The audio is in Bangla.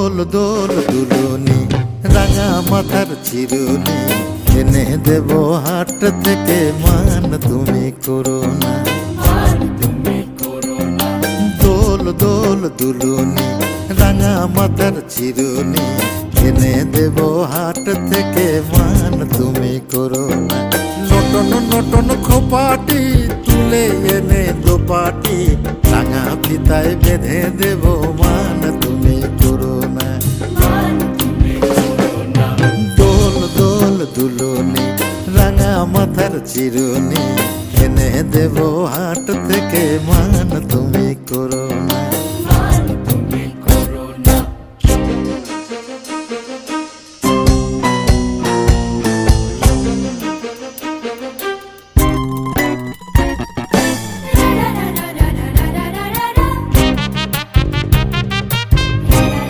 দোল দোল দুলুনি, রাঙা মাথার চিরুনি। এনে দেব হাট থেকে মান, তুমি করো না। দোল দোল দুলুনি, রাঙা মাথার চিরুনি। এনে দেব হাট থেকে মান, তুমি করো না। নটন নটন খোপাটি তুলে এনে দোপাটি, রাঙা ফিতায় বেঁধে দেব মান মাথার চিরুনি এনে দেবো হাট থেকে মান তুমি।